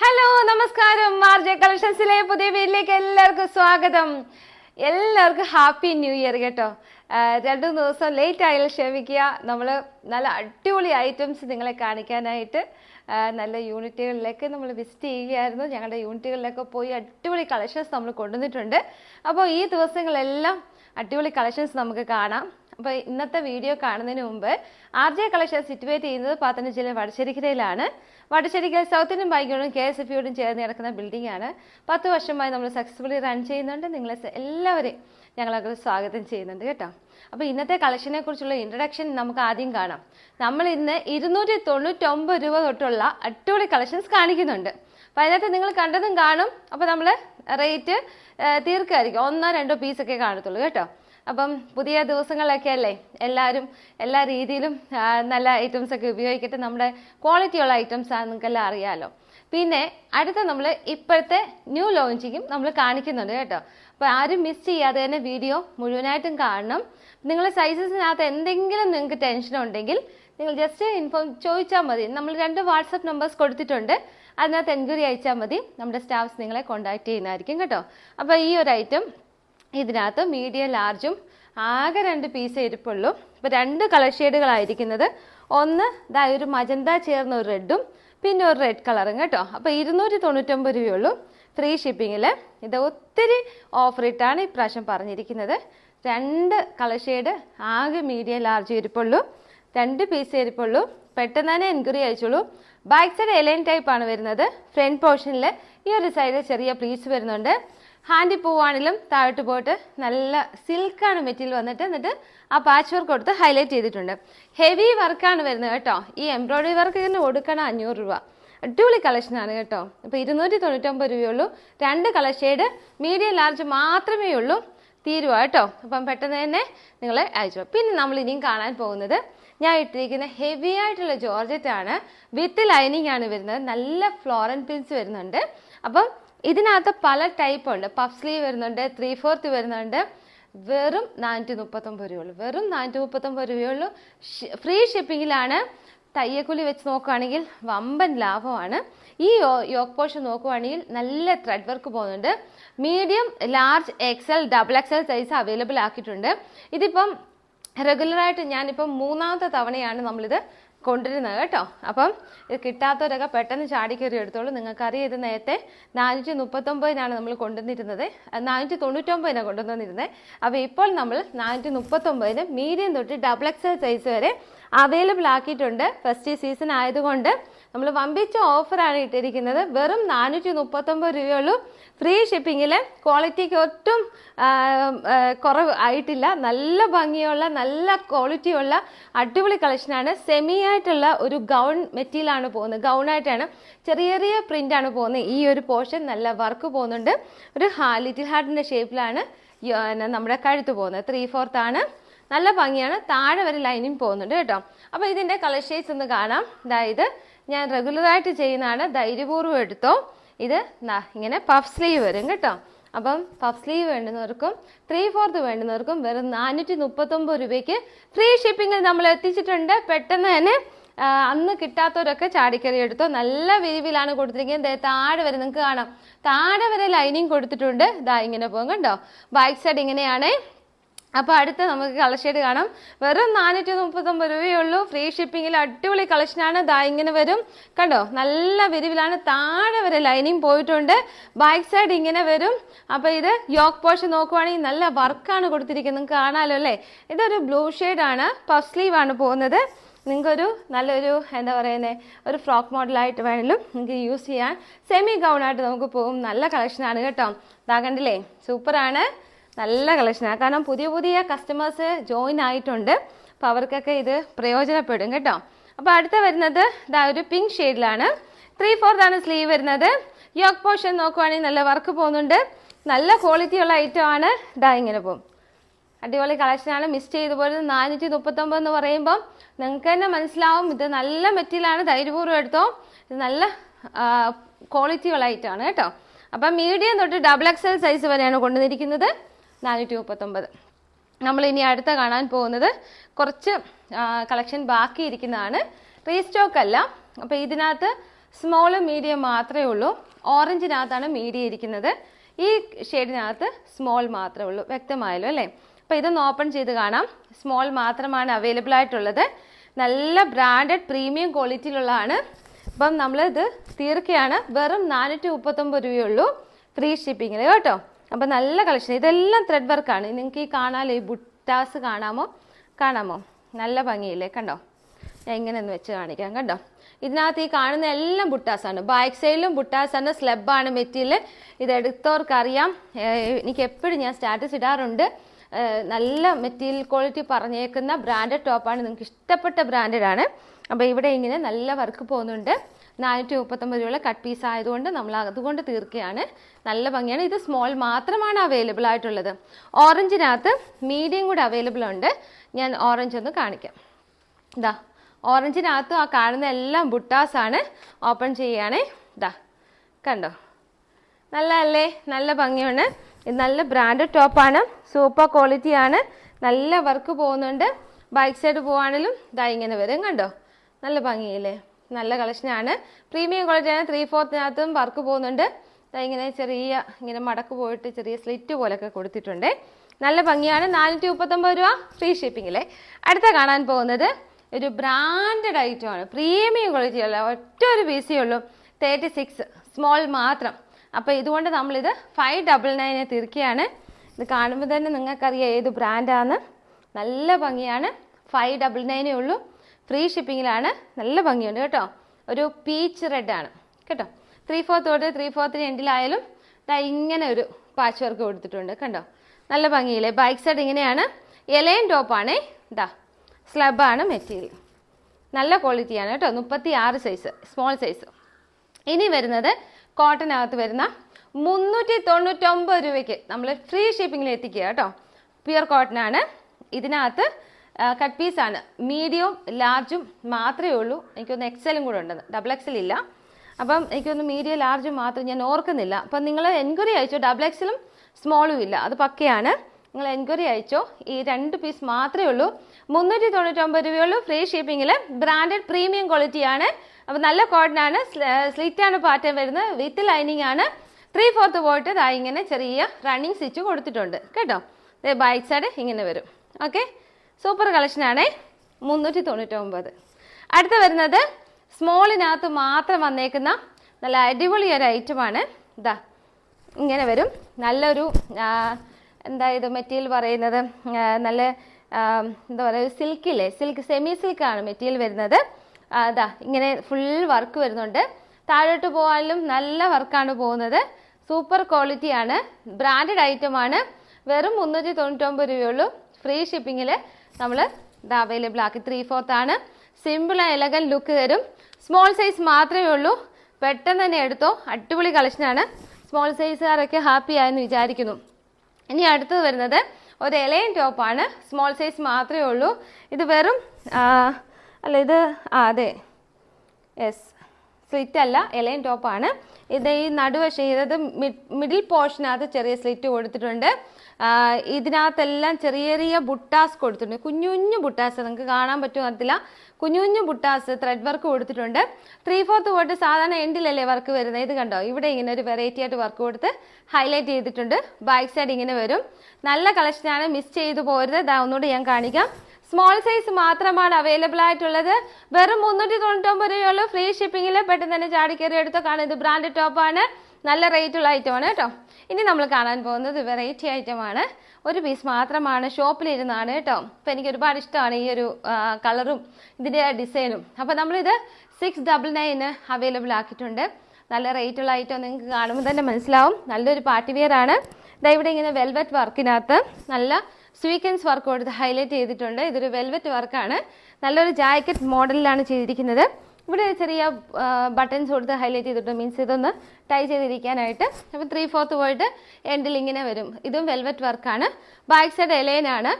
Hello നമസ്കാരം. മാർജ കളക്ഷൻസിലെ പുതിയ വീട്ടിലേക്ക് എല്ലാവർക്കും സ്വാഗതം. എല്ലാവർക്കും ഹാപ്പി ന്യൂ ഇയർ കേട്ടോ. രണ്ടു ദിവസം ലേറ്റ് ആയാലും ക്ഷമിക്കുക. നമ്മൾ നല്ല അടിപൊളി ഐറ്റംസ് നിങ്ങളെ കാണിക്കാനായിട്ട് നല്ല യൂണിറ്റുകളിലേക്ക് നമ്മൾ വിസിറ്റ് ചെയ്യുകയായിരുന്നു. ഞങ്ങളുടെ യൂണിറ്റുകളിലൊക്കെ പോയി അടിപൊളി കളക്ഷൻസ് നമ്മൾ കൊണ്ടുവന്നിട്ടുണ്ട്. അപ്പോൾ ഈ ദിവസങ്ങളെല്ലാം അടിപൊളി കളക്ഷൻസ് നമുക്ക് കാണാം. അപ്പോൾ ഇന്നത്തെ വീഡിയോ കാണുന്നതിന് മുമ്പ് ആർ ജെ കളക്ഷൻ സിറ്റുവേറ്റ് ചെയ്യുന്നത് പത്തനംതിട്ട ജില്ല വടശ്ശേരിക്കരയിലാണ്. വടശ്ശേരിക്കര സൗത്തിനും ബൈക്കോടും കെ എസ് എഫ് യോടും ചേർന്ന് കിടക്കുന്ന ബിൽഡിംഗ് ആണ്. പത്ത് വർഷമായി നമ്മൾ സക്സസ്ഫുള്ളി റൺ ചെയ്യുന്നുണ്ട്. നിങ്ങളെ എല്ലാവരെയും ഞങ്ങളൊക്കെ സ്വാഗതം ചെയ്യുന്നുണ്ട് കേട്ടോ. അപ്പോൾ ഇന്നത്തെ കളക്ഷനെ കുറിച്ചുള്ള ഇൻട്രഡക്ഷൻ നമുക്ക് ആദ്യം കാണാം. നമ്മൾ ഇന്ന് ഇരുന്നൂറ്റി തൊണ്ണൂറ്റൊമ്പത് രൂപ തൊട്ടുള്ള അടിപൊളി കളക്ഷൻസ് കാണിക്കുന്നുണ്ട്. അപ്പൊ അതിനകത്ത് നിങ്ങൾ കണ്ടതും കാണും. അപ്പോൾ നമ്മൾ റേറ്റ് തീർക്കായിരിക്കും. ഒന്നോ രണ്ടോ പീസൊക്കെ കാണത്തുള്ളൂ കേട്ടോ. അപ്പം പുതിയ ദിവസങ്ങളൊക്കെ അല്ലേ? എല്ലാവരും എല്ലാ രീതിയിലും നല്ല ഐറ്റംസ് ഒക്കെ ഉപയോഗിക്കട്ടെ. നമ്മുടെ ക്വാളിറ്റി ഉള്ള ഐറ്റംസ് ആണ് നിങ്ങൾക്കെല്ലാം അറിയാമല്ലോ പിന്നെ അടുത്ത നമ്മൾ ഇപ്പോഴത്തെ ന്യൂ ലോഞ്ചിങ്ങും നമ്മൾ കാണിക്കുന്നുണ്ട് കേട്ടോ. അപ്പോൾ ആരും മിസ് ചെയ്യാതെ തന്നെ വീഡിയോ മുഴുവനായിട്ടും കാണണം. നിങ്ങളുടെ സൈസസിനകത്ത് എന്തെങ്കിലും നിങ്ങൾക്ക് ടെൻഷൻ ഉണ്ടെങ്കിൽ നിങ്ങൾ ജസ്റ്റ് ഇൻഫോം ചോദിച്ചാൽ മതി. നമ്മൾ രണ്ട് വാട്സപ്പ് നമ്പേഴ്സ് കൊടുത്തിട്ടുണ്ട്. അതിനകത്ത് എൻക്വയറി അയച്ചാൽ മതി. നമ്മുടെ സ്റ്റാഫ്സ് നിങ്ങളെ കോൺടാക്ട് ചെയ്യുന്നതായിരിക്കും കേട്ടോ. അപ്പോൾ ഈ ഒരു ഐറ്റം ഇതിനകത്ത് മീഡിയം ലാർജും ആകെ രണ്ട് പീസ് ഇരിപ്പുള്ളൂ. അപ്പോൾ രണ്ട് കളർ ഷെയ്ഡുകളായിരിക്കുന്നത് ഒന്ന് ഇതായ ഒരു മജന്ത ചേർന്ന ഒരു റെഡും പിന്നെ ഒരു റെഡ് കളറും കേട്ടോ. അപ്പോൾ ഇരുന്നൂറ്റി തൊണ്ണൂറ്റൊമ്പത് രൂപയുള്ളൂ ഫ്രീ ഷിപ്പിങ്ങിൽ ഇത് ഒത്തിരി ഓഫർ ഇട്ടാണ് ഇപ്രാവശ്യം പറഞ്ഞിരിക്കുന്നത്. രണ്ട് കളർ ഷെയ്ഡ് ആകെ മീഡിയം ലാർജ് ഇരിപ്പുള്ളൂ. രണ്ട് പീസ് ഇരിപ്പുള്ളൂ. പെട്ടെന്ന് തന്നെ എൻക്വയറി അയച്ചോളൂ. ബാക്ക് സൈഡ് എലൈൻ ടൈപ്പ് ആണ് വരുന്നത്. ഫ്രണ്ട് പോർഷനിൽ ഈ ഒരു സൈഡിൽ ചെറിയ പ്ലീസ് വരുന്നുണ്ട്. ഹാൻഡിൽ പോവാണെങ്കിലും താഴോട്ട് പോയിട്ട് നല്ല സിൽക്കാണ് മെറ്റീരിയൽ വന്നിട്ട് എന്നിട്ട് ആ പാച്ച് വർക്ക് കൊടുത്ത് ഹൈലൈറ്റ് ചെയ്തിട്ടുണ്ട്. ഹെവി വർക്കാണ് വരുന്നത് കേട്ടോ. ഈ എംബ്രോയ്ഡറി വർക്ക് ഇതിന് കൊടുക്കണം അഞ്ഞൂറ് രൂപ. അടിപൊളി കളക്ഷനാണ് കേട്ടോ. ഇപ്പോൾ ഇരുന്നൂറ്റി തൊണ്ണൂറ്റൊമ്പത് രൂപയുള്ളൂ. രണ്ട് കളർ മീഡിയം ലാർജ് മാത്രമേ ഉള്ളൂ. തീരുവ കേട്ടോ. അപ്പം പെട്ടെന്ന് തന്നെ നിങ്ങൾ അയച്ചു പിന്നെ നമ്മൾ ഇനിയും കാണാൻ പോകുന്നത് ഞാൻ ഇട്ടിരിക്കുന്ന ഹെവി ആയിട്ടുള്ള ജോർജറ്റ് ആണ് വിത്ത് ലൈനിങ് ആണ് വരുന്നത്. നല്ല ഫ്ലോറൻ പിൻസ് വരുന്നുണ്ട്. അപ്പം ഇതിനകത്ത് പല ടൈപ്പ് ഉണ്ട്. പഫ് സ്ലീവ് വരുന്നുണ്ട് ത്രീ ഫോർത്ത് വരുന്നുണ്ട്. വെറും നാനൂറ്റി മുപ്പത്തൊമ്പത് രൂപയുള്ളൂ. വെറും നാനൂറ്റി മുപ്പത്തൊമ്പത് രൂപയുള്ളൂ ഫ്രീ ഷിപ്പിങ്ങിലാണ് തയ്യക്കുലി വെച്ച് നോക്കുകയാണെങ്കിൽ വമ്പൻ ലാഭമാണ്. ഈ യോക്ക് പോർഷൻ നോക്കുകയാണെങ്കിൽ നല്ല ത്രെഡ് വർക്ക് പോകുന്നുണ്ട്. Medium large XL double XL size available ആക്കിയിട്ടുണ്ട്. ഇതിപ്പം റെഗുലറായിട്ട് ഞാനിപ്പം മൂന്നാമത്തെ തവണയാണ് നമ്മളിത് കൊണ്ടുവരുന്നത് കേട്ടോ. അപ്പം ഇത് കിട്ടാത്തവരൊക്കെ പെട്ടെന്ന് ചാടിക്കയറി എടുത്തോളൂ. നിങ്ങൾക്കറിയാം ഇത് നേരത്തെ നാനൂറ്റി മുപ്പത്തൊമ്പതിനാണ് നമ്മൾ കൊണ്ടുവന്നിരുന്നത്. നാനൂറ്റി തൊണ്ണൂറ്റൊമ്പതിനാണ് കൊണ്ടുവന്നിരുന്നത്. അപ്പോൾ ഇപ്പോൾ നമ്മൾ നാനൂറ്റി മുപ്പത്തൊമ്പതിന് മീഡിയം തൊട്ട് ഡബിൾ എക്സൽ സൈസ് വരെ അവൈലബിൾ ആക്കിയിട്ടുണ്ട്. ഫസ്റ്റ് സീസൺ ആയതുകൊണ്ട് നമ്മൾ വമ്പിച്ച ഓഫറാണ് ഇട്ടിരിക്കുന്നത്. വെറും നാനൂറ്റി മുപ്പത്തൊമ്പത് രൂപയുള്ളൂ. ഫ്രീ ഷിപ്പിങ്ങിൽ ക്വാളിറ്റിക്ക് ഒട്ടും കുറവ് ആയിട്ടില്ല. നല്ല ഭംഗിയുള്ള നല്ല ക്വാളിറ്റിയുള്ള അടിപൊളി കളക്ഷനാണ്. സെമി ആയിട്ടുള്ള ഒരു ഗൗൺ മെറ്റീരിയലാണ് പോകുന്നത്. ഗൗണായിട്ടാണ് ചെറിയ ചെറിയ പ്രിന്റാണ് പോകുന്നത്. ഈ ഒരു പോർഷൻ നല്ല വർക്ക് പോകുന്നുണ്ട്. ഒരു ഹാ ലിറ്റിൽ ഹാർട്ടിന്റെ ഷേപ്പിലാണ് നമ്മുടെ കഴുത്ത് പോകുന്നത്. ത്രീ ആണ്. നല്ല ഭംഗിയാണ്. താഴെ വരെ ലൈനിങ് പോകുന്നുണ്ട് കേട്ടോ. അപ്പോൾ ഇതിന്റെ കളർ ഷെയ്ഡ്സ് ഒന്ന് കാണാം. അതായത് ഞാൻ റെഗുലറായിട്ട് ചെയ്യുന്നതാണ് ധൈര്യപൂർവം എടുത്തോ. ഇത് ഇങ്ങനെ പഫ് സ്ലീവ് വരും കേട്ടോ. അപ്പം പഫ് സ്ലീവ് വേണ്ടുന്നവർക്കും ത്രീ ഫോർത്ത് വേണ്ടുന്നവർക്കും വെറും നാനൂറ്റി മുപ്പത്തൊമ്പത് രൂപയ്ക്ക് ഫ്രീ ഷിപ്പിങ്ങിൽ നമ്മൾ എത്തിച്ചിട്ടുണ്ട്. പെട്ടെന്ന് തന്നെ അന്ന് കിട്ടാത്തവരൊക്കെ ചാടിക്കറി എടുത്തോ. നല്ല വിരിവിലാണ് കൊടുത്തിരിക്കുന്നത്. താഴെ വരെ നിങ്ങൾക്ക് കാണാം. താഴെ വരെ ലൈനിങ് കൊടുത്തിട്ടുണ്ട്. ഇതാ ഇങ്ങനെ പോകും കണ്ടോ? ബാക്ക് സൈഡ് ഇങ്ങനെയാണേ. അപ്പോൾ അടുത്ത നമുക്ക് കളർ കാണാം. വെറും നാനൂറ്റി മുപ്പത്തൊമ്പത് രൂപയേ ഉള്ളൂ ഫ്രീ ഷിപ്പിംഗിൽ അടിപൊളി കളക്ഷനാണ് ദാ ഇങ്ങനെ വരും. കണ്ടോ? നല്ല വിരിവിലാണ്. താഴെ വരെ ലൈനിങ് പോയിട്ടുണ്ട്. ബാക്ക് സൈഡ് ഇങ്ങനെ വരും. അപ്പോൾ ഇത് യോക്ക് പോഷൻ നോക്കുവാണെങ്കിൽ നല്ല വർക്കാണ് കൊടുത്തിരിക്കുന്നത്. നിങ്ങൾക്ക് കാണാലോ അല്ലേ? ഇതൊരു ബ്ലൂ ആണ്. പഫ് സ്ലീവ് ആണ് പോകുന്നത്. നിങ്ങൾക്കൊരു നല്ലൊരു എന്താ പറയുന്നത് ഒരു ഫ്രോക്ക് മോഡലായിട്ട് വേണമെങ്കിലും നിങ്ങൾക്ക് യൂസ് ചെയ്യാൻ. സെമി ഗൗൺ ആയിട്ട് നമുക്ക് പോകും. നല്ല കളക്ഷനാണ് കേട്ടോ. ഇതാകണ്ടില്ലേ സൂപ്പറാണ് നല്ല കളക്ഷനാണ് കാരണം പുതിയ പുതിയ കസ്റ്റമേഴ്സ് ജോയിൻ ആയിട്ടുണ്ട്. അപ്പോൾ അവർക്കൊക്കെ ഇത് പ്രയോജനപ്പെടും കേട്ടോ. അപ്പോൾ അടുത്ത വരുന്നത് ഇതാ ഒരു പിങ്ക് ഷെയ്ഡിലാണ് ത്രീ ഫോർത്ത് ആണ് സ്ലീവ് വരുന്നത്. യോക്ക് പോർഷൻ നോക്കുവാണെങ്കിൽ നല്ല വർക്ക് പോകുന്നുണ്ട്. നല്ല ക്വാളിറ്റി ഉള്ള ഐറ്റം ആണ്. ഇതാ ഇങ്ങനെ പോകും. അടിപൊളി കളക്ഷനാണ് മിസ് ചെയ്തു പോയത് നാനൂറ്റി മുപ്പത്തൊമ്പത് എന്ന് പറയുമ്പോൾ നിങ്ങൾക്ക് തന്നെ മനസ്സിലാവും. ഇത് നല്ല മെറ്റീരിയലാണ് ധൈര്യപൂർവം എടുത്തോ. ഇത് നല്ല ക്വാളിറ്റി ഉള്ള ഐറ്റമാണ് കേട്ടോ. അപ്പം മീഡിയം തൊട്ട് ഡബിൾ എക്സൽ സൈസ് വരെയാണ് കൊണ്ടുവന്നിരിക്കുന്നത്. നാനൂറ്റി മുപ്പത്തൊമ്പത് നമ്മൾ ഇനി അടുത്ത കാണാൻ പോകുന്നത് കുറച്ച് കളക്ഷൻ ബാക്കിയിരിക്കുന്നതാണ്. റീസ്റ്റോക്ക് അല്ല അപ്പോൾ ഇതിനകത്ത് സ്മോളും മീഡിയം മാത്രമേ ഉള്ളൂ. ഓറഞ്ചിനകത്താണ് മീഡിയം ഇരിക്കുന്നത് ഈ ഷെയ്ഡിനകത്ത് സ്മോൾ മാത്രമേ ഉള്ളൂ. വ്യക്തമായല്ലോ അല്ലേ? അപ്പോൾ ഇതൊന്ന് ഓപ്പൺ ചെയ്ത് കാണാം. സ്മോൾ മാത്രമാണ് അവൈലബിൾ ആയിട്ടുള്ളത്. നല്ല ബ്രാൻഡഡ് പ്രീമിയം ക്വാളിറ്റിയിലുള്ളതാണ് അപ്പം നമ്മളിത് തീർക്കുകയാണ്. വെറും നാനൂറ്റി മുപ്പത്തൊമ്പത് രൂപയുള്ളൂ ഫ്രീ ഷിപ്പിങ്ങിൽ കേട്ടോ? അപ്പം നല്ല കളക്ഷൻ ഇതെല്ലാം ത്രെഡ് വർക്കാണ് നിങ്ങൾക്ക് ഈ കാണാമല്ലോ ഈ ബുട്ടാസ് കാണാമോ? കാണാമോ? നല്ല ഭംഗിയില്ലേ? കണ്ടോ? ഞാൻ ഇങ്ങനെ ഒന്ന് വെച്ച് കാണിക്കാം. കണ്ടോ? ഇതിനകത്ത് ഈ കാണുന്ന എല്ലാം ബുട്ടാസാണ് ബാക്ക് സൈഡിലും ബുട്ടാസാണ് സ്ലബാണ് മെറ്റീരിയൽ ഇത് എടുത്തവർക്കറിയാം. എനിക്ക് എപ്പോഴും ഞാൻ സ്റ്റാറ്റസ് ഇടാറുണ്ട്. നല്ല മെറ്റീരിയൽ ക്വാളിറ്റി പറഞ്ഞേക്കുന്ന ബ്രാൻഡഡ് ടോപ്പാണ് നിങ്ങൾക്ക് ഇഷ്ടപ്പെട്ട ബ്രാൻഡഡ് ആണ്. അപ്പോൾ ഇവിടെ ഇങ്ങനെ നല്ല വർക്ക് പോകുന്നുണ്ട്. നാനൂറ്റി മുപ്പത്തൊമ്പത് രൂപയുള്ള കട്ട് പീസ് ആയതുകൊണ്ട് നമ്മൾ അതുകൊണ്ട് തീർക്കുകയാണ്. നല്ല ഭംഗിയാണ്. ഇത് സ്മോൾ മാത്രമാണ് അവൈലബിൾ ആയിട്ടുള്ളത്. ഓറഞ്ചിനകത്ത് മീഡിയം കൂടെ അവൈലബിൾ ഉണ്ട്. ഞാൻ ഓറഞ്ച് ഒന്ന് കാണിക്കാം. ഇതാ ഓറഞ്ചിനകത്ത് ആ കാണുന്ന എല്ലാം ബുട്ടാസാണ് ഓപ്പൺ ചെയ്യുകയാണേ. ഇതാ കണ്ടോ? നല്ല അല്ലേ നല്ല ഭംഗിയാണ്. ഇത് നല്ല ബ്രാൻഡഡ് ടോപ്പാണ് സൂപ്പർ ക്വാളിറ്റി ആണ്. നല്ല വർക്ക് പോകുന്നുണ്ട്. ബൈക്ക് സൈഡ് പോവാണെങ്കിലും ഇതാ ഇങ്ങനെ വരും. കണ്ടോ? നല്ല ഭംഗിയില്ലേ? നല്ല കളക്ഷനാണ് പ്രീമിയം ക്വാളിറ്റിയാണ് ത്രീ ഫോർത്തിനകത്തും വർക്ക് പോകുന്നുണ്ട്. ഇങ്ങനെ ചെറിയ ഇങ്ങനെ മടക്ക് പോയിട്ട് ചെറിയ സ്ലിറ്റ് പോലൊക്കെ കൊടുത്തിട്ടുണ്ട്. നല്ല ഭംഗിയാണ്. നാനൂറ്റി മുപ്പത്തൊമ്പത് രൂപ ഫ്രീ ഷിപ്പിങ്ങിലെ അടുത്ത കാണാൻ പോകുന്നത് ഒരു ബ്രാൻഡഡ് ഐറ്റം ആണ്. പ്രീമിയം ക്വാളിറ്റിയുള്ള ഒറ്റ ഒരു പീസേ ഉള്ളൂ. തേർട്ടി സിക്സ് സ്മോൾ മാത്രം. അപ്പോൾ ഇതുകൊണ്ട് നമ്മളിത് ഫൈവ് ഡബിൾ നയനെ തീർക്കുകയാണ് ഇത് കാണുമ്പോൾ തന്നെ നിങ്ങൾക്കറിയാം ഏത് ബ്രാൻഡാണ് നല്ല ഭംഗിയാണ്. ഫൈവ് ഡബിൾ നയനേ ഉള്ളൂ. ഫ്രീ ഷിപ്പിങ്ങിലാണ് നല്ല ഭംഗിയുണ്ട് കേട്ടോ. ഒരു പീച്ച് റെഡ് ആണ്. കേട്ടോ. ത്രീ ഫോർത്ത് തൊട്ട് ത്രീ ഫോർത്തിന് എൻഡിലായാലും ദാ ഇങ്ങനെ ഒരു പാച്ച് വർക്ക് കൊടുത്തിട്ടുണ്ട് കണ്ടോ. നല്ല ഭംഗിയില്ലേ? ബൈക്ക് സൈഡ് ഇങ്ങനെയാണ്. എലൈൻ ടോപ്പാണേ ഇതാ സ്ലബാണ് മെറ്റീരിയൽ നല്ല ക്വാളിറ്റിയാണ് കേട്ടോ. മുപ്പത്തി ആറ് സൈസ് സ്മോൾ സൈസ് ഇനി വരുന്നത് കോട്ടനകത്ത് വരുന്ന മുന്നൂറ്റി തൊണ്ണൂറ്റൊമ്പത് രൂപയ്ക്ക് നമ്മൾ ഫ്രീ ഷിപ്പിങ്ങിൽ എത്തിക്കുക കേട്ടോ. പ്യുർ കോട്ടൺ ആണ്. ഇതിനകത്ത് കട്ട് ആണ്. മീഡിയവും ലാർജും മാത്രമേ ഉള്ളൂ. എനിക്കൊന്ന് എക്സലും കൂടെ ഉണ്ടെന്ന് ഡബിൾ എക്സൽ ഇല്ല. അപ്പം എനിക്കൊന്ന് മീഡിയം ലാർജും മാത്രം ഞാൻ ഓർക്കുന്നില്ല. അപ്പം നിങ്ങൾ എൻക്വയറി അയച്ചോ? ഡബിൾ എക്സലും സ്മോളും ഇല്ല. അത് പക്കയാണ്. നിങ്ങൾ എൻക്വയറി അയച്ചോ? ഈ രണ്ട് പീസ് മാത്രമേ ഉള്ളൂ. മുന്നൂറ്റി തൊണ്ണൂറ്റൊമ്പത് രൂപയുള്ളൂ ഫ്രീ ഷിപ്പിങ്ങിൽ ബ്രാൻഡഡ് പ്രീമിയം ക്വാളിറ്റിയാണ് അപ്പോൾ നല്ല ആണ്. സ്ലിറ്റ് ആണ് പാറ്റേൺ വരുന്നത്. വിത്ത് ലൈനിങ് ആണ്. ത്രീ ഫോർത്ത് പോയിട്ട് ഇതായി ഇങ്ങനെ ചെറിയ റണ്ണിങ് സ്റ്റിച്ച് കൊടുത്തിട്ടുണ്ട്. കേട്ടോ? ബൈക്ക് സൈഡ് ഇങ്ങനെ വരും. ഓക്കെ സൂപ്പർ കളക്ഷനാണേ മുന്നൂറ്റി തൊണ്ണൂറ്റൊമ്പത് അടുത്ത വരുന്നത് സ്മോളിനകത്ത് മാത്രം വന്നേക്കുന്ന നല്ല അടിപൊളി ഒരു ഐറ്റമാണ് ഇതാ ഇങ്ങനെ വരും. നല്ലൊരു എന്താ ഇത് മെറ്റീരിയൽ പറയുന്നത്? നല്ല എന്താ പറയുക സിൽക്കില്ലേ സിൽക്ക് സെമി സിൽക്കാണ് മെറ്റീരിയൽ വരുന്നത്. അതാ ഇങ്ങനെ ഫുൾ വർക്ക് വരുന്നുണ്ട്. താഴോട്ട് പോകാനും നല്ല വർക്കാണ് പോകുന്നത്. സൂപ്പർ ക്വാളിറ്റി ആണ്. ബ്രാൻഡഡ് ഐറ്റമാണ് വെറും മുന്നൂറ്റി തൊണ്ണൂറ്റൊമ്പത് രൂപയുള്ളൂ ഫ്രീ ഷിപ്പിങ്ങിൽ നമ്മൾ ഇത് അവൈലബിൾ ആക്കി. ത്രീ ഫോർത്ത് ആണ്. സിമ്പിൾ ആൻഡ് എലഗൻ ലുക്ക് തരും. സ്മോൾ സൈസ് മാത്രമേ ഉള്ളൂ. പെട്ടെന്ന് തന്നെ എടുത്തോ. അടിപൊളി കളക്ഷനാണ് സ്മോൾ സൈസുകാരൊക്കെ ഹാപ്പി ആയെന്ന് വിചാരിക്കുന്നു. ഇനി അടുത്തത് വരുന്നത് ഒരു എലയൻ ടോപ്പാണ് സ്മോൾ സൈസ് മാത്രമേ ഉള്ളൂ. ഇത് വെറും അല്ല ഇത് ആ അതെ. യെസ് സ്ലിറ്റ് അല്ല എലയൻ ടോപ്പാണ് ഇത് ഈ നടുവശം ഇത് മിഡിൽ പോർഷനകത്ത് ചെറിയ സ്ലിറ്റ് കൊടുത്തിട്ടുണ്ട്. ഇതിനകത്തെല്ലാം ചെറിയ ചെറിയ ബുട്ടാസ് കൊടുത്തിട്ടുണ്ട്. കുഞ്ഞു കുഞ്ഞു ബുട്ടാസ് നിങ്ങൾക്ക് കാണാൻ പറ്റുമോ അറിയത്തില്ല കുഞ്ഞു കുഞ്ഞു ബുട്ടാസ് ത്രെഡ് വർക്ക് കൊടുത്തിട്ടുണ്ട്. ത്രീ ഫോർത്ത് പോയിട്ട് സാധാരണ എൻഡിലല്ലേ വർക്ക് വരുന്നത്? ഇത് കണ്ടോ? ഇവിടെ ഇങ്ങനെ ഒരു വെറൈറ്റി ആയിട്ട് വർക്ക് കൊടുത്ത് ഹൈലൈറ്റ് ചെയ്തിട്ടുണ്ട്. ബാക്ക് സൈഡ് ഇങ്ങനെ വരും. നല്ല കളക്ഷനാണ് മിസ് ചെയ്തു പോരുത്. ഇതാ ഒന്നുകൂടി ഞാൻ കാണിക്കാം. സ്മോൾ സൈസ് മാത്രമാണ് അവൈലബിൾ ആയിട്ടുള്ളത്. വെറും മുന്നൂറ്റി തൊണ്ണൂറ്റൊമ്പത് രൂപയുള്ളൂ ഫ്രീ ഷിപ്പിങ്ങിൽ പെട്ടെന്ന് തന്നെ ചാടിക്കയറി എടുത്തോ കാണാം ഇത് ബ്രാൻഡ് ടോപ്പാണ് നല്ല റേറ്റുള്ള ഐറ്റമാണ് കേട്ടോ. ഇനി നമ്മൾ കാണാൻ പോകുന്നത് വെറൈറ്റി ഐറ്റമാണ് ഒരു പീസ് മാത്രമാണ് ഷോപ്പിലിരുന്നാണ് കേട്ടോ. അപ്പം എനിക്ക് ഒരുപാട് ഇഷ്ടമാണ് ഈ ഒരു കളറും ഇതിന്റെ ഡിസൈനും അപ്പോൾ നമ്മളിത് സിക്സ് ഡബിൾ നയന് അവൈലബിൾ ആക്കിയിട്ടുണ്ട്. നല്ല റേറ്റുള്ള ഐറ്റം നിങ്ങൾക്ക് കാണുമ്പോൾ തന്നെ മനസ്സിലാവും. നല്ലൊരു പാർട്ടി വെയർ ആണ്. ദാ ഇവിടെ ഇങ്ങനെ വെൽവെറ്റ് വർക്കിനകത്ത് നല്ല സ്വീക്കൻസ് വർക്ക് കൊടുത്ത് ഹൈലൈറ്റ് ചെയ്തിട്ടുണ്ട്. ഇതൊരു വെൽവെറ്റ് വർക്കാണ് നല്ലൊരു ജാക്കറ്റ് മോഡലിലാണ് ചെയ്തിരിക്കുന്നത്. ഇവിടെ ചെറിയ ബട്ടൺസ് കൊടുത്ത് ഹൈലൈറ്റ് ചെയ്തിട്ട് മീൻസ് ഇതൊന്ന് ടൈ ചെയ്തിരിക്കാനായിട്ട് അപ്പോൾ ത്രീ ഫോർത്ത് പോയിട്ട് എൻഡിൽ ഇങ്ങനെ വരും. ഇതും വെൽവെറ്റ് വർക്കാണ് ബാക്ക് സൈഡ് എലൈനാണ്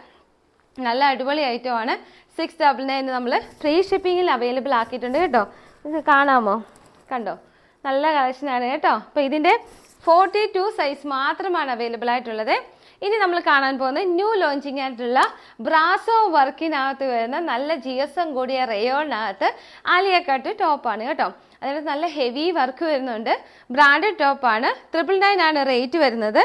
നല്ല അടിപൊളി ഐറ്റമാണ് സിക്സ് ഡബിൾ നയൻ നമ്മൾ ഫ്രീ ഷിപ്പിങ്ങിൽ അവൈലബിൾ ആക്കിയിട്ടുണ്ട് കേട്ടോ. കാണാമോ? കണ്ടോ? നല്ല കളക്ഷനാണ് കേട്ടോ. അപ്പോൾ ഇതിന്റെ ഫോർട്ടി ടു സൈസ് മാത്രമാണ് അവൈലബിൾ ആയിട്ടുള്ളത്. ഇനി നമ്മൾ കാണാൻ പോകുന്നത് ന്യൂ ലോഞ്ചിങ് ആയിട്ടുള്ള ബ്രാസോ വർക്കിനകത്ത് വരുന്ന നല്ല ജി എസ് എം കൂടിയ റയോണിനകത്ത് ആലിയ കട്ട് ടോപ്പാണ് കേട്ടോ. അതിന് നല്ല ഹെവി വർക്ക് വരുന്നുണ്ട്. ബ്രാൻഡഡ് ടോപ്പാണ് ട്രിപ്പിൾ നയൻ ആണ് റേറ്റ് വരുന്നത്.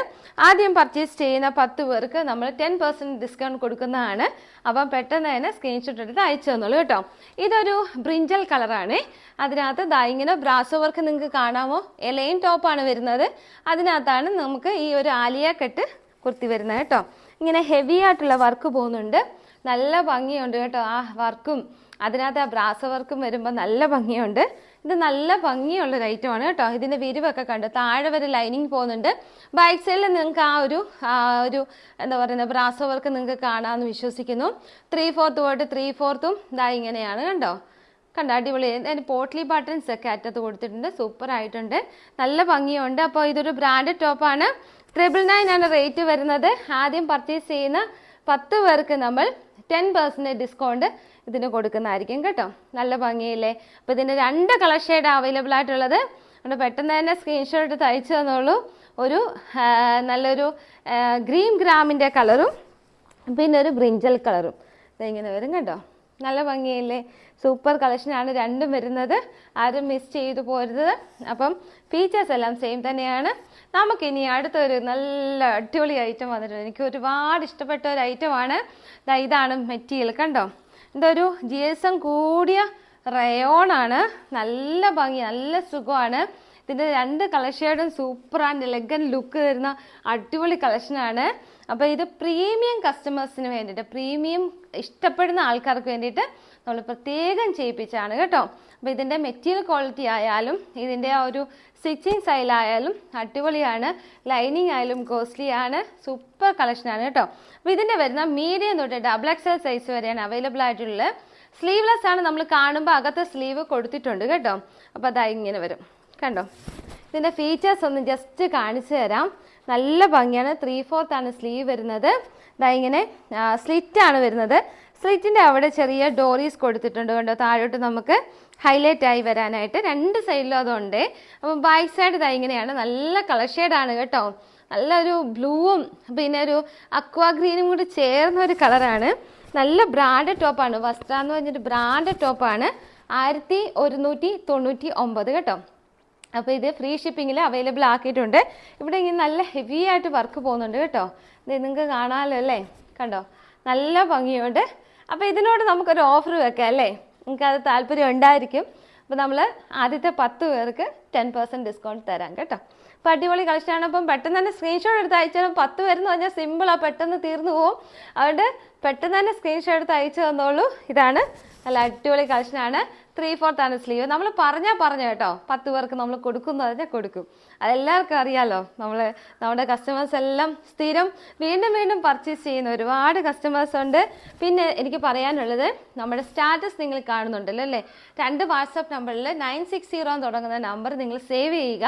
ആദ്യം പർച്ചേസ് ചെയ്യുന്ന പത്ത് പേർക്ക് നമ്മൾ ടെൻ പെർസെന്റ് ഡിസ്കൗണ്ട് കൊടുക്കുന്നതാണ്. അപ്പം പെട്ടെന്ന് തന്നെ സ്ക്രീൻഷോട്ട് എടുത്ത് അയച്ചു തന്നോളൂ കേട്ടോ. ഇതൊരു ബ്രിഞ്ചൽ കളറാണ് അതിനകത്ത് ദാ ഇങ്ങനെ ബ്രാസോ വർക്ക് നിങ്ങൾക്ക് കാണാമോ? എലൈൻ ടോപ്പാണ് വരുന്നത്. അതിനകത്താണ് നമുക്ക് ഈ ഒരു ആലിയ കെട്ട് കുർത്തി വരുന്നത് കേട്ടോ. ഇങ്ങനെ ഹെവി ആയിട്ടുള്ള വർക്ക് പോകുന്നുണ്ട്. നല്ല ഭംഗിയുണ്ട് കേട്ടോ ആ വർക്കും അതിനകത്ത് ആ ബ്രാസ വർക്കും വരുമ്പോൾ നല്ല ഭംഗിയുണ്ട്. ഇത് നല്ല ഭംഗിയുള്ള ഒരു ഐറ്റമാണ് കേട്ടോ. ഇതിന്റെ വിരിവൊക്കെ കണ്ട് താഴെ വരെ ലൈനിങ് പോകുന്നുണ്ട്. ബാക്ക് സൈഡിൽ നിങ്ങൾക്ക് ആ ഒരു ഒരു എന്താ പറയുന്നത് ബ്രാസ് വർക്ക് നിങ്ങൾക്ക് കാണാമെന്ന് വിശ്വസിക്കുന്നു. ത്രീ ഫോർത്ത് പോയിട്ട് ത്രീ ഫോർത്തും ഇതാ ഇങ്ങനെയാണ് കണ്ടോ. കണ്ട അടിപൊളി. അതിന് പോട്ട്ലി ബട്ടൺസ് ഒക്കെ അറ്റത്ത് കൊടുത്തിട്ടുണ്ട്. സൂപ്പർ ആയിട്ടുണ്ട്. നല്ല ഭംഗിയുണ്ട്. അപ്പോൾ ഇതൊരു ബ്രാൻഡഡ് ടോപ്പാണ് ട്രിപ്പിൾ നയൻ ആണ് റേറ്റ് വരുന്നത്. ആദ്യം പർച്ചേസ് ചെയ്യുന്ന പത്ത് പേർക്ക് നമ്മൾ ടെൻ പെർസെന്റ് ഡിസ്കൗണ്ട് ഇതിന് കൊടുക്കുന്നതായിരിക്കും കേട്ടോ. നല്ല ഭംഗിയില്ലേ? അപ്പോൾ ഇതിന്റെ രണ്ട് കളർ ഷെയ്ഡ് അവൈലബിൾ ആയിട്ടുള്ളത്. അതുകൊണ്ട് പെട്ടെന്ന് തന്നെ സ്ക്രീൻഷോട്ട് തയ്ച്ചു തന്നോളൂ. ഒരു നല്ലൊരു ഗ്രീൻ ഗ്രാമിന്റെ കളറും പിന്നെ ഒരു ബ്രിഞ്ചൽ കളറും ഇതിങ്ങനെ വരും കേട്ടോ. നല്ല ഭംഗിയില്ലേ? സൂപ്പർ കളക്ഷനാണ് രണ്ടും വരുന്നത്. ആരും മിസ് ചെയ്തു പോരുത്. അപ്പം ഫീച്ചേഴ്സ് എല്ലാം സെയിം തന്നെയാണ്. നമുക്കിനി അടുത്തൊരു നല്ല അടിപൊളി ഐറ്റം വന്നിട്ടുണ്ട്. എനിക്ക് ഒരുപാട് ഇഷ്ടപ്പെട്ട ഒരു ഐറ്റമാണ് ഇതാണ് മെറ്റീരിയൽ കണ്ടോ? എന്തൊരു ജി എസ് എം കൂടിയ റയോണാണ് നല്ല ഭംഗി നല്ല സുഖമാണ്. ഇതിന്റെ രണ്ട് colour super and elegant look തരുന്ന അടിപൊളി കളക്ഷനാണ് അപ്പോൾ ഇത് പ്രീമിയം കസ്റ്റമേഴ്സിന് വേണ്ടിയിട്ട് പ്രീമിയം ഇഷ്ടപ്പെടുന്ന ആൾക്കാർക്ക് വേണ്ടിയിട്ട് നമ്മൾ പ്രത്യേകം ചെയ്യിപ്പിച്ചാണ് കേട്ടോ. അപ്പോൾ ഇതിന്റെ മെറ്റീരിയൽ ക്വാളിറ്റി ആയാലും ഇതിന്റെ ആ ഒരു സ്റ്റിച്ചിങ് സ്റ്റൈലായാലും അടിപൊളിയാണ്. ലൈനിങ് ആയാലും കോസ്റ്റ്ലി ആണ്. സൂപ്പർ കളക്ഷനാണ് കേട്ടോ. അപ്പോൾ ഇതിന്റെ വരുന്ന മീഡിയം തൊട്ട് ഡബിൾ എക്സൽ സൈസ് വരെയാണ് അവൈലബിൾ ആയിട്ടുള്ളത്. സ്ലീവ്ലെസ് ആണ് നമ്മൾ കാണുമ്പോൾ അകത്ത് സ്ലീവ് കൊടുത്തിട്ടുണ്ട് കേട്ടോ. അപ്പോൾ അതാ ഇങ്ങനെ വരും. കണ്ടോ? ഇതിന്റെ ഫീച്ചേഴ്സ് ഒന്ന് ജസ്റ്റ് കാണിച്ചു തരാം. നല്ല ഭംഗിയാണ്. ത്രീ ഫോർത്താണ് സ്ലീവ് വരുന്നത്. ഇതാ ഇങ്ങനെ സ്ലിറ്റ് ആണ് വരുന്നത്. സ്ലിറ്റിന്റെ അവിടെ ചെറിയ ഡോറീസ് കൊടുത്തിട്ടുണ്ട് കണ്ടോ? താഴോട്ട് നമുക്ക് ഹൈലൈറ്റ് ആയി വരാനായിട്ട് രണ്ട് സൈഡിലും അതുണ്ട്. അപ്പം ബാക്ക് സൈഡ് ഇതാ ഇങ്ങനെയാണ്. നല്ല കളർ ഷെയ്ഡാണ് കേട്ടോ. നല്ലൊരു ബ്ലൂവും പിന്നെ ഒരു അക്വാ ഗ്രീനും കൂടി ചേർന്ന ഒരു കളറാണ് നല്ല ബ്രാൻഡ് ടോപ്പാണ് വസ്ത്ര എന്ന് പറഞ്ഞിട്ട് ബ്രാൻഡ് ടോപ്പാണ് ആയിരത്തി ഒരുന്നൂറ്റി തൊണ്ണൂറ്റി ഒമ്പത് കേട്ടോ. അപ്പോൾ ഇത് ഫ്രീ ഷിപ്പിങ്ങിൽ അവൈലബിൾ ആക്കിയിട്ടുണ്ട്. ഇവിടെ ഇങ്ങനെ നല്ല ഹെവി ആയിട്ട് വർക്ക് പോകുന്നുണ്ട് കേട്ടോ. ഇത് നിങ്ങൾക്ക് കാണാമല്ലോ അല്ലേ? കണ്ടോ? നല്ല ഭംഗിയുണ്ട്. അപ്പോൾ ഇതിനോട് നമുക്കൊരു ഓഫർ വെക്കാം അല്ലേ? നിങ്ങൾക്ക് അത് താല്പര്യം ഉണ്ടായിരിക്കും. അപ്പോൾ നമ്മൾ ആദ്യത്തെ പത്ത് പേർക്ക് ടെൻ പെർസെന്റ് ഡിസ്കൗണ്ട് തരാം കേട്ടോ. അപ്പോൾ അടിപൊളി കളക്ഷനാണ് അപ്പം പെട്ടെന്ന് തന്നെ സ്ക്രീൻഷോട്ട് എടുത്ത് അയച്ചാൽ പത്ത് പേരെന്ന് പറഞ്ഞാൽ സിമ്പിളാണ് പെട്ടെന്ന് തീർന്നു പോകും അതുകൊണ്ട് പെട്ടെന്ന് തന്നെ സ്ക്രീൻഷോട്ട് എടുത്ത് അയച്ചു തന്നോളൂ. ഇതാണ് നല്ല അടിപൊളി കളക്ഷനാണ് ത്രീ ഫോർത്ത് ആണ് സ്ലീവ് നമ്മൾ പറഞ്ഞാൽ പറഞ്ഞു കേട്ടോ. പത്ത് പേർക്ക് നമ്മൾ കൊടുക്കുന്നു പറഞ്ഞാൽ കൊടുക്കും. അതെല്ലാവർക്കും അറിയാലോ. നമ്മൾ നമ്മുടെ കസ്റ്റമേഴ്സ് എല്ലാം സ്ഥിരം വീണ്ടും വീണ്ടും പർച്ചേസ് ചെയ്യുന്ന ഒരുപാട് കസ്റ്റമേഴ്സ് ഉണ്ട്. പിന്നെ എനിക്ക് പറയാനുള്ളത് നമ്മുടെ സ്റ്റാറ്റസ് നിങ്ങൾ കാണുന്നുണ്ടല്ലോ അല്ലേ? രണ്ട് വാട്സപ്പ് നമ്പറിൽ നയൻ സിക്സ് സീറോ എന്ന് തുടങ്ങുന്ന നമ്പർ നിങ്ങൾ സേവ് ചെയ്യുക.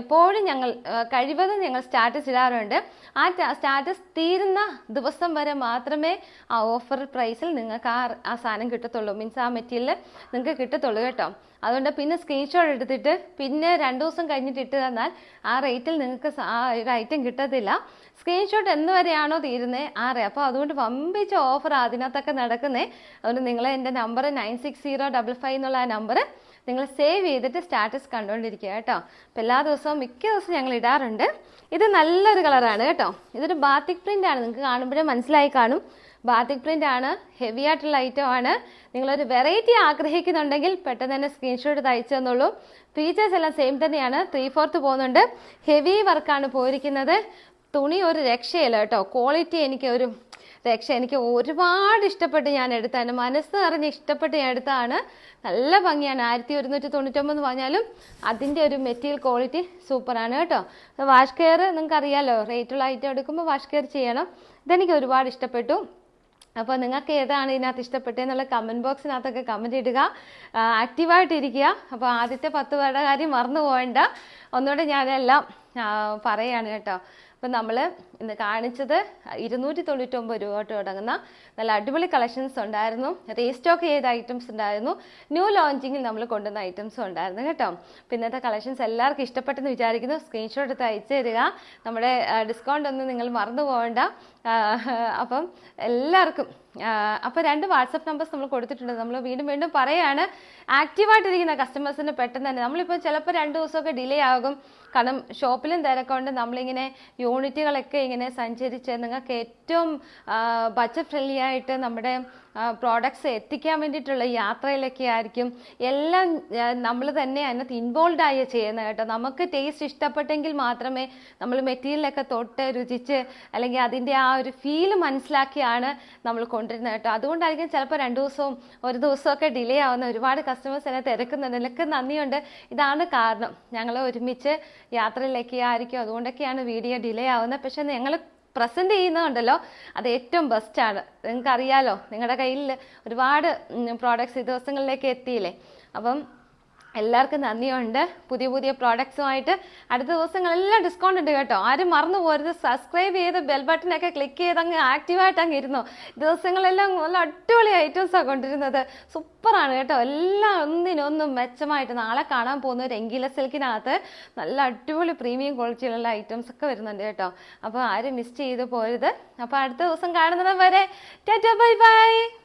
എപ്പോഴും ഞങ്ങൾ കഴിവതും ഞങ്ങൾ സ്റ്റാറ്റസ് ഇടാറുണ്ട്. ആ സ്റ്റാറ്റസ് തീരുന്ന ദിവസം വരെ മാത്രമേ ആ ഓഫർ പ്രൈസിൽ നിങ്ങൾക്ക് ആ ആ സാധനം കിട്ടത്തുള്ളൂ. മീൻസ് ആ മെറ്റീരിയൽ നിങ്ങൾക്ക് കിട്ടത്തുള്ളൂ കേട്ടോ. അതുകൊണ്ട് പിന്നെ സ്ക്രീൻഷോട്ട് എടുത്തിട്ട് പിന്നെ രണ്ട് ദിവസം കഴിഞ്ഞിട്ട് ഇട്ട് തന്നാൽ ആ റേറ്റിൽ നിങ്ങൾക്ക് ആ ഒരു ഐറ്റം കിട്ടത്തില്ല. സ്ക്രീൻഷോട്ട് എന്ന് വരെയാണോ തീരുന്നത് ആ റേ അപ്പോൾ അതുകൊണ്ട് വമ്പിച്ച ഓഫർ അതിനകത്തൊക്കെ നടക്കുന്നത് അതുകൊണ്ട് നിങ്ങൾ എന്റെ number nine six zero double five എന്നുള്ള ആ നമ്പർ നിങ്ങൾ സേവ് ചെയ്തിട്ട് സ്റ്റാറ്റസ് കണ്ടുകൊണ്ടിരിക്കുക കേട്ടോ. അപ്പോൾ എല്ലാ ദിവസവും മിക്ക ദിവസവും ഞങ്ങൾ ഇടാറുണ്ട്. ഇത് നല്ലൊരു കളറാണ് കേട്ടോ. ഇതൊരു ബാത്തിക് പ്രിന്റ് ആണ്. നിങ്ങൾക്ക് കാണുമ്പോഴേ മനസ്സിലായി കാണും. ബാത്തിക് പ്രിന്റ് ആണ് ഹെവി ആയിട്ടുള്ള ഐറ്റം ആണ്. നിങ്ങളൊരു വെറൈറ്റി ആഗ്രഹിക്കുന്നുണ്ടെങ്കിൽ പെട്ടെന്ന് തന്നെ സ്ക്രീൻഷോട്ട് തയ്ച്ചു തന്നുള്ളൂ ഫീച്ചേഴ്സ് എല്ലാം സെയിം തന്നെയാണ്. ത്രീ ഫോർത്ത് പോകുന്നുണ്ട്. ഹെവി വർക്കാണ് പോയിരിക്കുന്നത്. തുണി ഒരു രക്ഷയില്ല കേട്ടോ. ക്വാളിറ്റി എനിക്ക് ഒരു രക്ഷ. എനിക്ക് ഒരുപാട് ഇഷ്ടപ്പെട്ട് ഞാൻ എടുത്താണ്. മനസ്സ് നിറഞ്ഞ് ഇഷ്ടപ്പെട്ട് ഞാൻ എടുത്താണ് നല്ല ഭംഗിയാണ്. ആയിരത്തി ഒരുന്നൂറ്റി തൊണ്ണൂറ്റൊമ്പത് പറഞ്ഞാലും അതിന്റെ ഒരു മെറ്റീരിയൽ ക്വാളിറ്റി സൂപ്പറാണ് കേട്ടോ. വാഷ് കെയർ നിങ്ങൾക്ക് അറിയാമല്ലോ റേറ്റുള്ള ഐറ്റം എടുക്കുമ്പോൾ വാഷ് കെയർ ചെയ്യണം. ഇതെനിക്ക് ഒരുപാട് ഇഷ്ടപ്പെട്ടു. അപ്പോൾ നിങ്ങൾക്ക് ഏതാണ് ഇതിനകത്ത് ഇഷ്ടപ്പെട്ടതെന്നുള്ള കമന്റ് ബോക്സിനകത്തൊക്കെ കമന്റ് ഇടുക. ആക്റ്റീവായിട്ട് ഇരിക്കുക അപ്പോൾ ആദ്യത്തെ പത്ത് പേരുടെ കാര്യം മറന്നു പോകേണ്ട ഒന്നുകൂടെ ഞാനെല്ലാം പറയുകയാണ് കേട്ടോ. അപ്പം നമ്മൾ ഇന്ന് കാണിച്ചത് ഇരുന്നൂറ്റി തൊണ്ണൂറ്റൊമ്പത് രൂപ തൊട്ട് തുടങ്ങുന്ന നല്ല അടിപൊളി കളക്ഷൻസ് ഉണ്ടായിരുന്നു. റീസ്റ്റോക്ക് ചെയ്ത ഐറ്റംസ് ഉണ്ടായിരുന്നു. ന്യൂ ലോഞ്ചിങ്ങിൽ നമ്മൾ കൊണ്ടുവന്ന ഐറ്റംസും ഉണ്ടായിരുന്നു കേട്ടോ. അപ്പം ഇന്നത്തെ കളക്ഷൻസ് എല്ലാവർക്കും ഇഷ്ടപ്പെട്ടെന്ന് വിചാരിക്കുന്നു. സ്ക്രീൻഷോട്ട് എടുത്ത് അയച്ചു തരിക. നമ്മുടെ ഡിസ്കൗണ്ട് ഒന്നും നിങ്ങൾ മറന്നു പോകണ്ട. അപ്പം എല്ലാവർക്കും അപ്പോൾ രണ്ട് വാട്സപ്പ് നമ്പേഴ്സ് നമ്മൾ കൊടുത്തിട്ടുണ്ട്. നമ്മൾ വീണ്ടും വീണ്ടും പറയുകയാണ് ആക്റ്റീവായിട്ടിരിക്കുന്ന കസ്റ്റമേഴ്സിന് പെട്ടെന്ന് തന്നെ. നമ്മളിപ്പോൾ ചിലപ്പോൾ രണ്ട് ദിവസമൊക്കെ ഡിലേ ആകും. കാരണം ഷോപ്പിലും തിരക്കൊണ്ട്. നമ്മളിങ്ങനെ യൂണിറ്റുകളൊക്കെ ഇങ്ങനെ സഞ്ചരിച്ച് നിങ്ങൾക്ക് ഏറ്റവും ബജറ്റ് ഫ്രണ്ട്ലി ആയിട്ട് നമ്മുടെ പ്രോഡക്ട്സ് എത്തിക്കാൻ വേണ്ടിയിട്ടുള്ള യാത്രയിലൊക്കെ ആയിരിക്കും. എല്ലാം നമ്മൾ തന്നെ അതിനകത്ത് ഇൻവോൾവ് ആയി ചെയ്യുന്നത് കേട്ടോ. നമുക്ക് ടേസ്റ്റ് ഇഷ്ടപ്പെട്ടെങ്കിൽ മാത്രമേ നമ്മൾ മെറ്റീരിയലൊക്കെ തൊട്ട് രുചിച്ച് അല്ലെങ്കിൽ അതിന്റെ ആ ഒരു ഫീൽ മനസ്സിലാക്കിയാണ് നമ്മൾ കൊണ്ടുവരുന്നത് കേട്ടോ. അതുകൊണ്ടായിരിക്കും ചിലപ്പോൾ രണ്ട് ദിവസവും ഒരു ദിവസമൊക്കെ ഡിലേ ആവുന്ന ഒരുപാട് കസ്റ്റമേഴ്സ് എന്നെ തിരക്കുന്നുണ്ട്. എനിക്ക് നന്ദിയുണ്ട്. ഇതാണ് കാരണം. ഞങ്ങൾ ഒരുമിച്ച് യാത്രയിലേക്ക് ആയിരിക്കും. അതുകൊണ്ടൊക്കെയാണ് വീഡിയോ ഡിലേ ആവുന്നത്. പക്ഷേ ഞങ്ങൾ പ്രസന്റ് ചെയ്യുന്നതുണ്ടല്ലോ അത് ഏറ്റവും ബെസ്റ്റാണ് നിങ്ങൾക്കറിയാലോ നിങ്ങളുടെ കയ്യിൽ ഒരുപാട് പ്രോഡക്ട്സ് ഈ ദിവസങ്ങളിലേക്ക് എത്തിയില്ലേ? അപ്പം എല്ലാവർക്കും നന്ദിയുണ്ട്. പുതിയ പുതിയ പ്രോഡക്ട്സുമായിട്ട് അടുത്ത ദിവസങ്ങളെല്ലാം ഡിസ്കൗണ്ട് ഉണ്ട് കേട്ടോ. ആരും മറന്നു പോരുത് സബ്സ്ക്രൈബ് ചെയ്ത് ബെൽ ബട്ടനൊക്കെ ക്ലിക്ക് ചെയ്ത് അങ്ങ് ആക്റ്റീവായിട്ട് അങ്ങ് ഇരുന്നു. ദിവസങ്ങളെല്ലാം നല്ല അടിപൊളി ഐറ്റംസാണ് കൊണ്ടിരുന്നത്. സൂപ്പറാണ് കേട്ടോ. എല്ലാം ഒന്നിനൊന്നും മെച്ചമായിട്ട് നാളെ കാണാൻ പോകുന്ന ഒരു എങ്കില സിൽക്കിനകത്ത് നല്ല അടിപൊളി പ്രീമിയം ക്വാളിറ്റിയിലുള്ള ഐറ്റംസ് ഒക്കെ വരുന്നുണ്ട് കേട്ടോ. അപ്പോൾ ആരും മിസ് ചെയ്ത് പോരുത് അപ്പോൾ അടുത്ത ദിവസം കാണുന്നത് വരെ. Tata bye bye